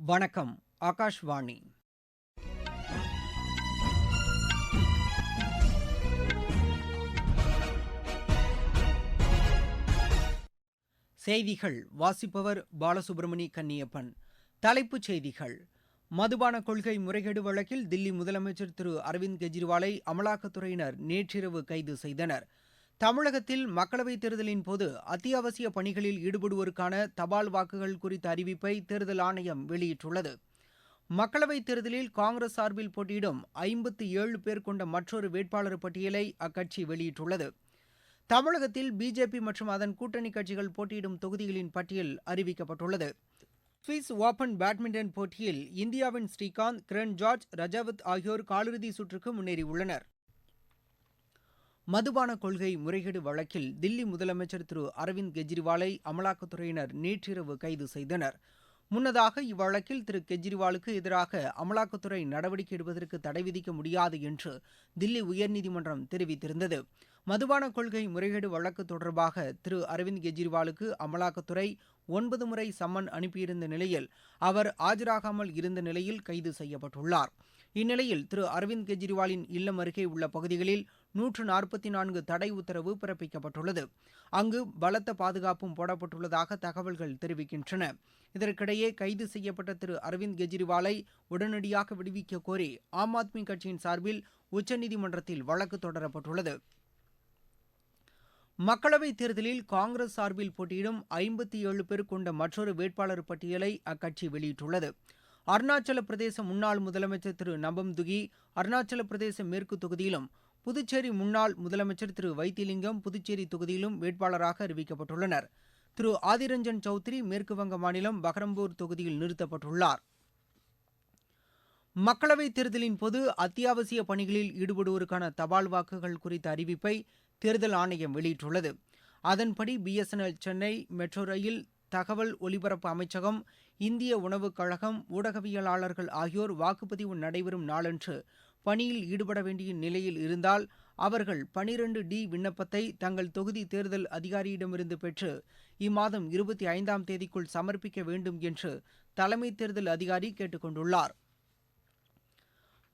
வணக்கம் ஆகாஷ்வாணி. செய்திகள் வாசிப்பவர் பாலசுப்ரமணி கன்னியப்பன். தலைப்புச் செய்திகள் மதுபான கொள்கை முறைகேடு வழக்கில் தில்லி முதலமைச்சர் திரு. அரவிந்த் கெஜ்ரிவாலை அமலாக்கத்துறையினர் நேற்றிரவு கைது செய்தனர். தமிழகத்தில் மக்களவைத் தேர்தலின் போது அத்தியாவசிய பணிகளில் ஈடுபடுவோருக்கான தபால் வாக்குகள் குறித்த அறிவிப்பை தேர்தல் ஆணையம் வெளியிட்டுள்ளது. மக்களவைத் தேர்தலில் காங்கிரஸ் சார்பில் போட்டியிடும் ஐம்பத்து ஏழு பேர் கொண்ட மற்றொரு வேட்பாளர் பட்டியலை அக்கட்சி வெளியிட்டுள்ளது. தமிழகத்தில் பிஜேபி மற்றும் அதன் கூட்டணி கட்சிகள் போட்டியிடும் தொகுதிகளின் பட்டியல் அறிவிக்கப்பட்டுள்ளது. சுவிஸ் ஓபன் பேட்மிண்டன் போட்டியில் இந்தியாவின் ஸ்ரீகாந்த் கிரண் ஜார்ஜ் ரஜாவத் ஆகியோர் காலிறுதி சுற்றுக்கு முன்னேறியுள்ளனர். மதுபான கொள்கை முறைகேடு வழக்கில் தில்லி முதலமைச்சர் திரு அரவிந்த் கெஜ்ரிவாலை அமலாக்கத்துறையினர் நேற்றிரவு கைது செய்தனர். முன்னதாக இவ்வழக்கில் திரு கெஜ்ரிவாலுக்கு எதிராக அமலாக்கத்துறை நடவடிக்கை எடுப்பதற்கு தடை விதிக்க முடியாது என்று தில்லி உயர்நீதிமன்றம் தெரிவித்திருந்தது. மதுபான கொள்கை முறைகேடு வழக்கு தொடர்பாக திரு அரவிந்த் கெஜ்ரிவாலுக்கு அமலாக்கத்துறை ஒன்பது முறை சம்மன் அனுப்பியிருந்த நிலையில் அவர் ஆஜராகாமல் இருந்த நிலையில் கைது செய்யப்பட்டுள்ளார். இந்நிலையில் திரு அரவிந்த் கெஜ்ரிவாலின் இல்லம் அருகே உள்ள பகுதிகளில் நூற்று நாற்பத்தி நான்கு தடை உத்தரவு பிறப்பிக்கப்பட்டுள்ளது. அங்கு பலத்த பாதுகாப்பும் போடப்பட்டுள்ளதாக தகவல்கள் தெரிவிக்கின்றன. இதற்கிடையே கைது செய்யப்பட்ட திரு அரவிந்த் கெஜ்ரிவாலை உடனடியாக விடுவிக்க கோரி ஆம் ஆத்மி கட்சியின் சார்பில் உச்சநீதிமன்றத்தில் வழக்கு தொடரப்பட்டுள்ளது. மக்களவைத் தேர்தலில் காங்கிரஸ் சார்பில் போட்டியிடும் ஐம்பத்தி ஏழு பேர் கொண்ட மற்றொரு வேட்பாளர் பட்டியலை அக்கட்சி வெளியிட்டுள்ளது. அருணாச்சல பிரதேச முன்னாள் முதலமைச்சர் திரு நபம் துகி அருணாச்சல பிரதேச மேற்கு தொகுதியிலும் புதுச்சேரி முன்னாள் முதலமைச்சர் திரு வைத்திலிங்கம் புதுச்சேரி தொகுதியிலும் வேட்பாளராக அறிவிக்கப்பட்டுள்ளனர். திரு ஆதிரஞ்சன் சௌத்ரி மேற்குவங்க மாநிலம் பஹரம்பூர் தொகுதியில் நிறுத்தப்பட்டுள்ளார். மக்களவைத் தேர்தலின் போது அத்தியாவசிய பணிகளில் ஈடுபடுவோருக்கான தபால் வாக்குகள் குறித்த அறிவிப்பை தேர்தல் ஆணையம் வெளியிட்டுள்ளது. அதன்படி பிஎஸ்என்எல் சென்னை மெட்ரோ ரயில் தகவல் ஒலிபரப்பு அமைச்சகம் இந்திய உணவுக் கழகம் ஊடகவியலாளர்கள் ஆகியோர் வாக்குப்பதிவு நடைபெறும் நாளன்று பணியில் ஈடுபட வேண்டிய நிலையில் இருந்தால் அவர்கள் பனிரெண்டு டி விண்ணப்பத்தை தங்கள் தொகுதி தேர்தல் அதிகாரியிடமிருந்து பெற்று இம்மாதம் இருபத்தி ஐந்தாம் தேதிக்குள் சமர்ப்பிக்க வேண்டும் என்று தலைமை தேர்தல் அதிகாரி கேட்டுக் கொண்டுள்ளாா்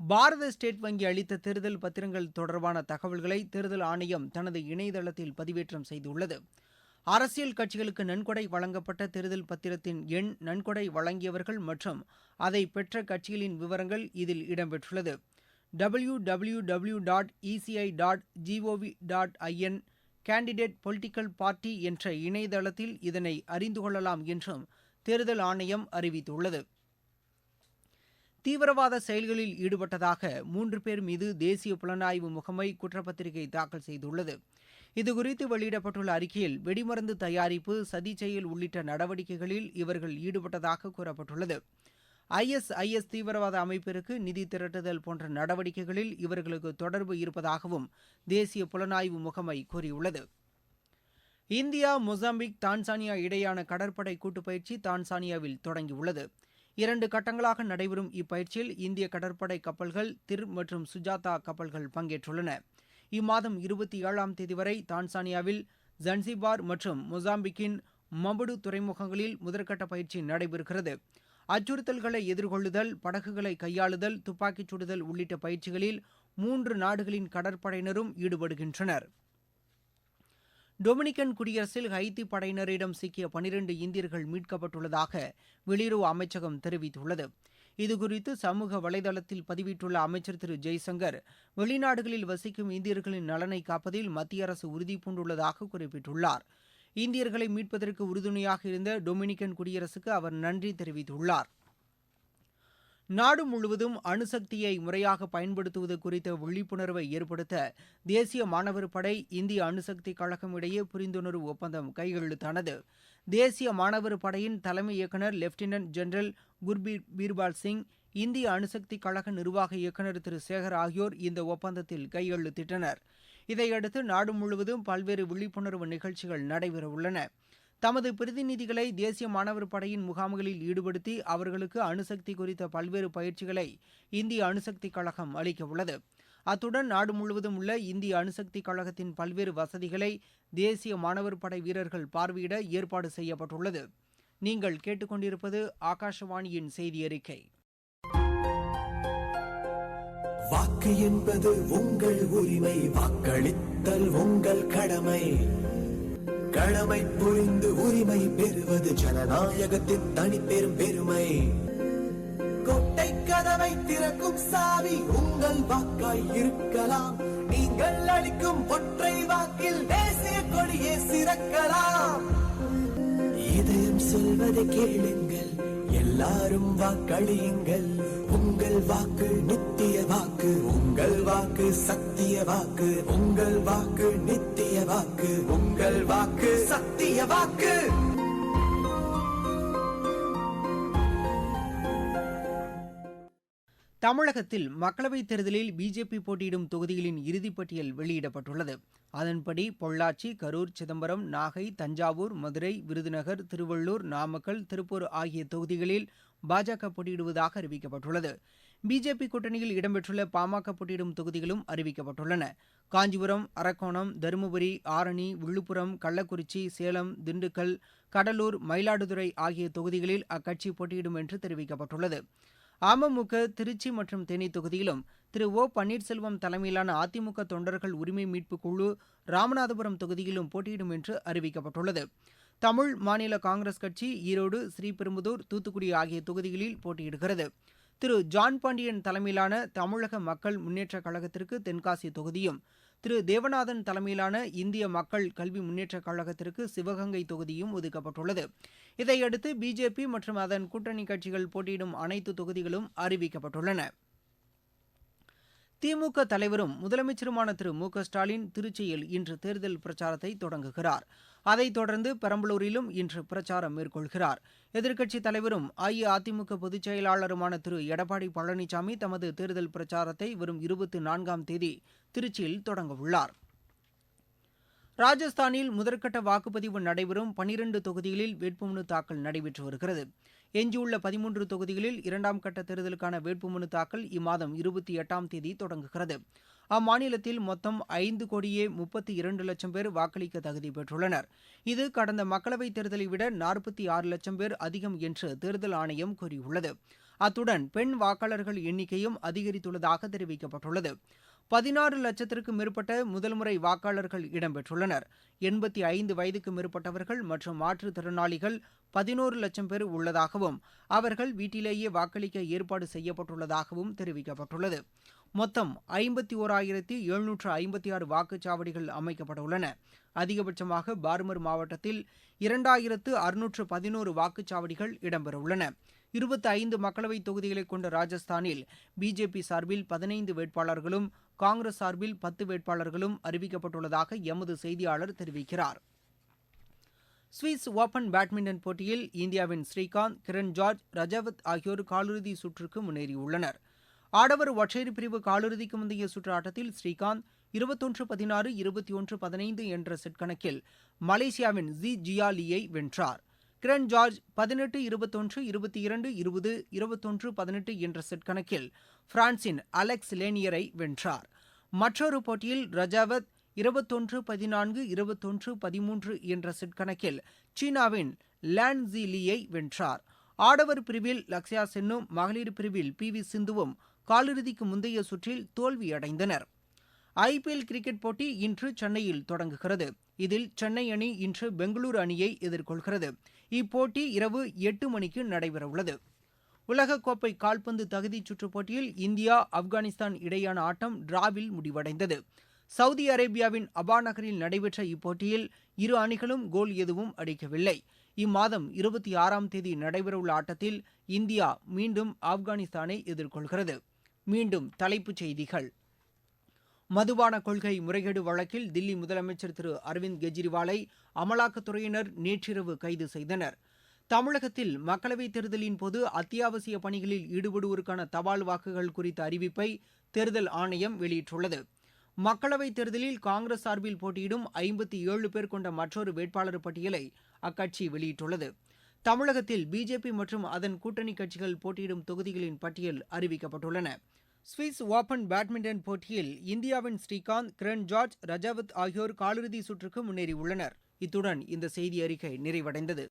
பாரத ஸ்டேட் வங்கி அளித்த தேர்தல் பத்திரங்கள் தொடர்பான தகவல்களை தேர்தல் ஆணையம் தனது இணையதளத்தில் பதிவேற்றம் செய்துள்ளது. அரசியல் கட்சிகளுக்கு நன்கொடை வழங்கப்பட்ட தேர்தல் பத்திரத்தின் எண் நன்கொடை வழங்கியவர்கள் மற்றும் அதை பெற்ற கட்சிகளின் விவரங்கள் இதில் இடம்பெற்றுள்ளது. W W W dot ECI dot GOV dot IN candidate political party என்ற இணையதளத்தில் இதனை அறிந்து கொள்ளலாம் என்றும் தேர்தல் ஆணையம் அறிவித்துள்ளது. தீவிரவாத செயல்களில் ஈடுபட்டதாக மூன்று பேர் மீது தேசிய புலனாய்வு முகமை குற்றப்பத்திரிகை தாக்கல் செய்துள்ளது. இதுகுறித்து வெளியிடப்பட்டுள்ள அறிக்கையில் வெடிமருந்து தயாரிப்பு சதி செயல் உள்ளிட்ட நடவடிக்கைகளில் இவர்கள் ஈடுபட்டதாக கூறப்பட்டுள்ளது. ஐஎஸ்ஐஎஸ் தீவிரவாத அமைப்பிற்கு நிதி திரட்டுதல் போன்ற நடவடிக்கைகளில் இவர்களுக்கு தொடர்பு இருப்பதாகவும் தேசிய புலனாய்வு முகமை கூறியுள்ளது. இந்தியா மொசாம்பிக் தான்சானியா இடையேயான கடற்படை கூட்டுப்பயிற்சி தான்சானியாவில் தொடங்கியுள்ளது. இரண்டு கட்டங்களாக நடைபெறும் இப்பயிற்சியில் இந்திய கடற்படை கப்பல்கள் திர் மற்றும் சுஜாதா கப்பல்கள் பங்கேற்றுள்ளன. இம்மாதம் இருபத்தி ஏழாம் தேதி வரை தான்சானியாவில் ஜன்சிபார் மற்றும் மொசாம்பிக்கின் மபுடு துறைமுகங்களில் முதற்கட்ட பயிற்சி நடைபெறுகிறது. அச்சுறுத்தல்களை எதிர்கொள்ளுதல் படகுகளை கையாளுதல் துப்பாக்கிச் சுடுதல் உள்ளிட்ட பயிற்சிகளில் மூன்று நாடுகளின் கடற்படையினரும் ஈடுபடுகின்றனர். டொமினிக்கன் குடியரசில் ஹைத்தி படையினரிடம் சிக்கிய பனிரண்டு இந்தியர்கள் மீட்கப்பட்டுள்ளதாக வெளியுறவு அமைச்சகம் தெரிவித்துள்ளது. இதுகுறித்து சமூக வலைதளத்தில் பதிவிட்டுள்ள அமைச்சர் திரு. ஜெய்சங்கர் வெளிநாடுகளில் வசிக்கும் இந்தியர்களின் நலனை காப்பதில் மத்திய அரசு உறுதிபூண்டுள்ளதாக குறிப்பிட்டுள்ளார். இந்தியர்களை மீட்பதற்கு உறுதுணையாக இருந்த டொமினிக்கன் குடியரசுக்கு அவர் நன்றி தெரிவித்துள்ளார். நாடு முழுவதும் அணுசக்தியை முறையாக பயன்படுத்துவது குறித்த விழிப்புணர்வை ஏற்படுத்த தேசிய மாணவர் படை இந்திய அணுசக்தி கழகம் இடையே புரிந்துணர்வு ஒப்பந்தம் கையெழுத்தானது. தேசிய மாணவர் படையின் தலைமை இயக்குநர் லெப்டினன்ட் ஜெனரல் குர்பீர் பீர்பால் சிங் இந்திய அணுசக்தி கழக நிர்வாக இயக்குநர் திரு. சேகர் ஆகியோர் இந்த ஒப்பந்தத்தில் கையெழுத்திட்டனர். இதையடுத்து நாடு முழுவதும் பல்வேறு விழிப்புணர்வு நிகழ்ச்சிகள் நடைபெறவுள்ளன. தமது பிரதிநிதிகளை தேசிய மாணவர் படையின் முகாம்களில் ஈடுபடுத்தி அவர்களுக்கு அணுசக்தி குறித்த பல்வேறு பயிற்சிகளை இந்திய அணுசக்தி கழகம் அளிக்க உள்ளது. அத்துடன் நாடு முழுவதும் உள்ள இந்திய அணுசக்தி கழகத்தின் பல்வேறு வசதிகளை தேசிய மாணவர் படை வீரர்கள் பார்வையிட ஏற்பாடு செய்யப்பட்டுள்ளது. நீங்கள் கேட்டுக்கொண்டிருப்பது ஆகாஷவாணியின் செய்தி அறிக்கை. வாக்கு என்பது உங்கள் உரிமை வாக்களித்தல் உங்கள் கடமை. கடமை புரிந்து உரிமை பெறுவது ஜனநாயகத்தின் தனிப்பெரும் பெருமை. கொட்டை கதவை திறக்கும் சாவி உங்கள் வாக்காய் இருக்கலாம். நீங்கள் அளிக்கும் ஒற்றை வாக்கில் தேசிய கொடியே சிறக்கலாம். இதயம் சொல்வதை கேளுங்கள் எல்லாரும் வாக்களியுங்கள். உங்கள் வாக்கு நித்திய வாக்கு உங்கள் வாக்கு சத்திய வாக்கு உங்கள் வாக்கு நித்திய வாக்கு உங்கள் வாக்கு சத்திய வாக்கு. தமிழகத்தில் மக்களவைத் தேர்தலில் பிஜேபி போட்டியிடும் தொகுதிகளின் இறுதிப்பட்டியல் வெளியிடப்பட்டுள்ளது. அதன்படி பொள்ளாச்சி கரூர் சிதம்பரம் நாகை தஞ்சாவூர் மதுரை விருதுநகர் திருவள்ளூர் நாமக்கல் திருப்பூர் ஆகிய தொகுதிகளில் பாஜக போட்டியிடுவதாக அறிவிக்கப்பட்டுள்ளது. பிஜேபி கூட்டணியில் இடம்பெற்றுள்ள பாமக போட்டியிடும் தொகுதிகளும் அறிவிக்கப்பட்டுள்ளன. காஞ்சிபுரம் அரக்கோணம் தருமபுரி ஆரணி விழுப்புரம் கள்ளக்குறிச்சி சேலம் திண்டுக்கல் கடலூர் மயிலாடுதுறை ஆகிய தொகுதிகளில் அக்கட்சி போட்டியிடும் என்று தெரிவிக்கப்பட்டுள்ளது. அமமுக திருச்சி மற்றும் தேனி தொகுதியிலும் திரு ஓ பன்னீர்செல்வம் தலைமையிலான அதிமுக தொண்டர்கள் உரிமை மீட்பு குழு ராமநாதபுரம் தொகுதியிலும் போட்டியிடும் என்று அறிவிக்கப்பட்டுள்ளது. தமிழ் மாநில காங்கிரஸ் கட்சி ஈரோடு ஸ்ரீபெரும்புதூர் தூத்துக்குடி ஆகிய தொகுதிகளில் போட்டியிடுகிறது. திரு ஜான் பாண்டியன் தலைமையிலான தமிழக மக்கள் முன்னேற்றக் கழகத்திற்கு தென்காசி தொகுதியும் திரு தேவநாதன் தலைமையிலான இந்திய மக்கள் கல்வி முன்னேற்றக் கழகத்திற்கு சிவகங்கை தொகுதியும் ஒதுக்கப்பட்டுள்ளது. இதையடுத்து பிஜேபி மற்றும் அதன் கூட்டணி கட்சிகள் போட்டியிடும் அனைத்து தொகுதிகளும் அறிவிக்கப்பட்டுள்ளன. திமுக தலைவரும் முதலமைச்சருமான திரு மு க ஸ்டாலின் திருச்சியில் இன்று தேர்தல் பிரச்சாரத்தை தொடங்குகிறார். அதைத் தொடர்ந்து பெரம்பலூரிலும் இன்று பிரச்சாரம் மேற்கொள்கிறார். எதிர்க்கட்சித் தலைவரும் அஇஅதிமுக பொதுச் செயலாளருமான திரு எடப்பாடி பழனிசாமி தமது தேர்தல் பிரச்சாரத்தை வரும் இருபத்தி நான்காம் தேதி திருச்சியில் தொடங்கவுள்ளார் ராஜஸ்தானில் முதற்கட்ட வாக்குப்பதிவு நடைபெறும் பனிரண்டு தொகுதிகளில் வேட்புமனு தாக்கல் நடைபெற்று வருகிறது. எஞ்சியுள்ள பதிமூன்று தொகுதிகளில் இரண்டாம் கட்ட தேர்தலுக்கான வேட்புமனு தாக்கல் இம்மாதம் இருபத்தி எட்டாம் தேதி தொடங்குகிறது. அம்மாநிலத்தில் மொத்தம் ஐந்து கோடியே முப்பத்தி இரண்டு லட்சம் பேர் வாக்களிக்க தகுதி பெற்றுள்ளனர். இது கடந்த மக்களவைத் தேர்தலை விட நாற்பத்தி ஆறு லட்சம் பேர் அதிகம் என்று தேர்தல் ஆணையம் கூறியுள்ளது. அத்துடன் பெண் வாக்காளர்கள் எண்ணிக்கையும் அதிகரித்துள்ளதாக தெரிவிக்கப்பட்டுள்ளது. பதினாறு லட்சத்திற்கும் மேற்பட்ட முதல்முறை வாக்காளர்கள் இடம்பெற்றுள்ளனர். எண்பத்தி ஐந்து வயதுக்கு மேற்பட்டவர்கள் மற்றும் மாற்றுத்திறனாளிகள் பதினோரு லட்சம் பேர் உள்ளதாகவும் அவர்கள் வீட்டிலேயே வாக்களிக்க ஏற்பாடு செய்யப்பட்டுள்ளதாகவும் தெரிவிக்கப்பட்டுள்ளது. மொத்தம் ஐம்பத்தி ஓராயிரத்தி எழுநூற்று ஐம்பத்தி ஆறு வாக்குச்சாவடிகள் அமைக்கப்பட உள்ளன அதிகபட்சமாக பார்மர் மாவட்டத்தில் இரண்டாயிரத்து அறுநூற்று பதினோரு வாக்குச்சாவடிகள் இடம்பெறவுள்ளன. இருபத்தி ஐந்து மக்களவைத் தொகுதிகளை கொண்ட ராஜஸ்தானில் பிஜேபி சார்பில் பதினைந்து வேட்பாளர்களும் காங்கிரஸ் சார்பில் பத்து வேட்பாளர்களும் அறிவிக்கப்பட்டுள்ளதாக எமது செய்தியாளர் தெரிவிக்கிறார். சுவிஸ் ஓபன் பேட்மிண்டன் போட்டியில் இந்தியாவின் ஸ்ரீகாந்த் கிரண் ஜார்ஜ் ரஜாவத் ஆகியோர் காலிறுதி சுற்றுக்கு முன்னேறியுள்ளனர். ஆடவர் ஒற்றையர் பிரிவு காலிறுதிக்கு முந்தைய சுற்று ஆட்டத்தில் ஸ்ரீகாந்த் இருபத்தொன்று பதினாறு இருபத்தி ஒன்று பதினைந்து என்ற செட் கணக்கில் மலேசியாவின் ஜி ஜியாலியை வென்றார். கிரண் ஜார்ஜ் பதினெட்டு இருபத்தொன்று இருபத்தி இரண்டு இருபது இருபத்தொன்று பதினெட்டு என்ற செட் கணக்கில் பிரான்சின் அலெக்ஸ் லேனியரை வென்றார். மற்றொரு போட்டியில் ரஜாவத் இருபத்தொன்று பதினான்கு இருபத்தொன்று பதிமூன்று என்ற செட் கணக்கில் சீனாவின் லேன் ஜி லீயை வென்றார். ஆடவர் பிரிவில் லக்ஷயா சென்னும் மகளிர் பிரிவில் பி வி சிந்துவும் காலிறுதிக்கு முந்தைய சுற்றில் தோல்வியடைந்தனர். ஐபிஎல் கிரிக்கெட் போட்டி இன்று சென்னையில் தொடங்குகிறது. இதில் சென்னை அணி இன்று பெங்களூரு அணியை எதிர்கொள்கிறது. இப்போட்டி இரவு எட்டு மணிக்கு நடைபெறவுள்ளது. உலகக்கோப்பை கால்பந்து தகுதிச் சுற்றுப் போட்டியில் இந்தியா ஆப்கானிஸ்தான் இடையேயான ஆட்டம் டிராவில் முடிவடைந்தது. சவுதி அரேபியாவின் அபா நகரில் நடைபெற்ற இப்போட்டியில் இரு அணிகளும் கோல் எதுவும் அடிக்கவில்லை. இம்மாதம் இருபத்தி ஆறாம் தேதி நடைபெறவுள்ள ஆட்டத்தில் இந்தியா மீண்டும் ஆப்கானிஸ்தானை எதிர்கொள்கிறது. மீண்டும் தலைப்புச் செய்திகள். மதுபான கொள்கை முறைகேடு வழக்கில் தில்லி முதலமைச்சர் திரு அரவிந்த் கெஜ்ரிவாலை அமலாக்கத்துறையினர் நேற்றிரவு கைது செய்தனர். தமிழகத்தில் மக்களவைத் தேர்தலின் போது அத்தியாவசிய பணிகளில் ஈடுபடுவோருக்கான தபால் வாக்குகள் குறித்த அறிவிப்பை தேர்தல் ஆணையம் வெளியிட்டுள்ளது. மக்களவைத் தேர்தலில் காங்கிரஸ் சார்பில் போட்டியிடும் ஐம்பத்தி ஏழு பேர் கொண்ட மற்றொரு வேட்பாளர் பட்டியலை அக்கட்சி வெளியிட்டுள்ளது. தமிழகத்தில் பிஜேபி மற்றும் அதன் கூட்டணி கட்சிகள் போட்டியிடும் தொகுதிகளின் பட்டியல் அறிவிக்கப்பட்டுள்ளன. சுவிஸ் ஒபன் பேட்மிண்டன் போட்டியில் இந்தியாவின் ஸ்ரீகாந்த் கிரண் ஜார்ஜ் ரஜாவத் ஆகியோர் காலிறுதி சுற்றுக்கு முன்னேறியுள்ளனர். இத்துடன் இந்த செய்தி அறிக்கை நிறைவடைந்தது.